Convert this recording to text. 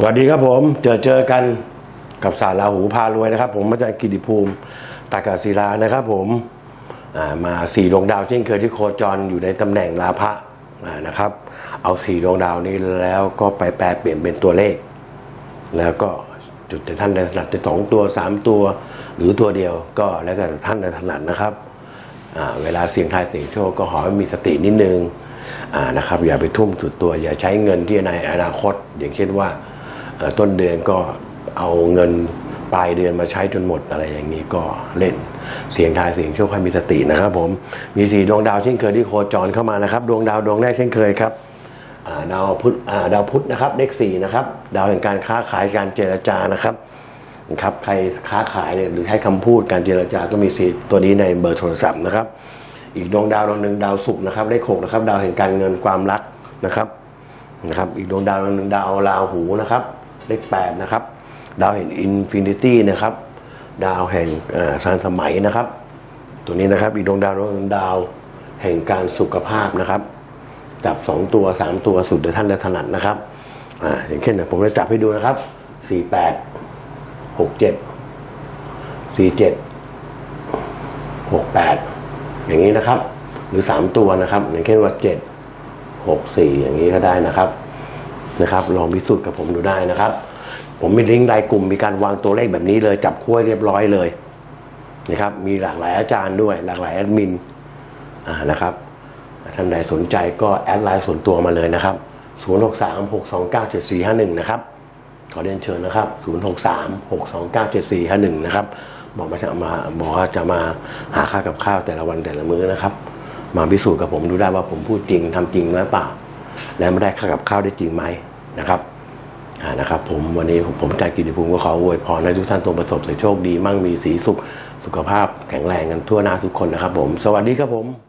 สวัสดีครับผม เจอเจอกันกับสารลาหูพารวยนะครับ ผมอาจารย์กิติภูมิตากาศิลานะครับ ผมมาสี่ดวงดาวเช่นเคยที่โคจรอยู่ในตำแหน่งลาภะนะครับ เอาสี่ดวงดาวนี้แล้วก็ไปแปลเปลี่ยนเป็นตัวเลข แล้วก็จุดแต่ท่านในถนัดจะสองตัวสามตัว หรือตัวเดียวก็แล้วแต่ท่านในถนัดนะครับเวลาเสี่ยงทายเสี่ยงโชคก็ขอให้มีสตินิดนึงนะครับอย่าไปทุ่มสุดตัว อย่าใช้เงินที่ในอนาคต อย่างเช่นว่า ต้นเดือนก็เอาเงินปลายเดือนมาใช้จนหมดอะไรอย่างนี้ก็เล่นเสียงทายเสียงโชคให้มีสตินะครับผมมีสีดวงดาวเช่นเคยที่โคจรเข้ามานะครับ ดวงดาวดวงแรกเช่นเคยครับาดาวพุธดาวพุธนะครับเลขสี่นะครับ ดาวแห่งการค้าขายการเจรจานะครับนะครับใครค้าขายเนี่ยหรือใช้คำพูดการเจรจาก็มีสีตัวนี้ในเบอร์โทรศัพท์นะครับ อีกดวงดาวดวงหนึ่งดาวศุกร์นะครับเลขหกนะครับ ดาวแห่งการเงินความรักนะครับนะครับ อีกดวงดาวดวงหนึ่งดาวราหูนะครับ เลขแปดนะครับ ดาวแห่งอินฟินิตี้นะครับ ดาวแห่งอ่าสารสมัยนะครับ ตัวนี้นะครับอีกดวงดาวดวงดาวแห่งการสุขภาพนะครับ จับสองตัวสามตัวสุดเดี๋ยวท่านจะถนัดนะครับอ่าอย่างเช่นผมจะจับให้ดูนะครับสี่แปดหกเจ็ดสี่เจ็ดหกแปดอย่างนี้นะครับ หรือสามตัวนะครับ อย่างเช่นว่าเจ็ดหกสี่อย่างนี้ก็ได้นะครับ นะครับ ลองพิสูจน์กับผมดูได้นะครับ ผมมีลิงก์รายกลุ่มมีการวางตัวเลขแบบนี้เลย จับคู่เรียบร้อยเลยนะครับ มีหลากหลายอาจารย์ด้วย หลากหลายแอดมินอ่านะครับท่านใดสนใจก็แอดไลน์ส่วนตัวมาเลยนะครับ 0636297451 นะครับ ขอเรียนเชิญนะครับ 0636297451 นะครับ บอกมาจะมาบอกว่าจะมาหาค่ากับข้าวแต่ละวันแต่ละมื้อนะครับ มาพิสูจน์กับผมดูได้ว่าผมพูดจริงทำจริงหรือเปล่า และไม่ได้ค่ากับข้าวได้จริงไหมนะครับนะครับผมวันนี้ผมจากกิติภูมิก็ขออวยพรให้ทุกท่านตรงประสบแต่โชคดีมั่งมีสีสุขสุขภาพแข็งแรงกันทั่วหน้าทุกคนนะครับผม สวัสดีครับผม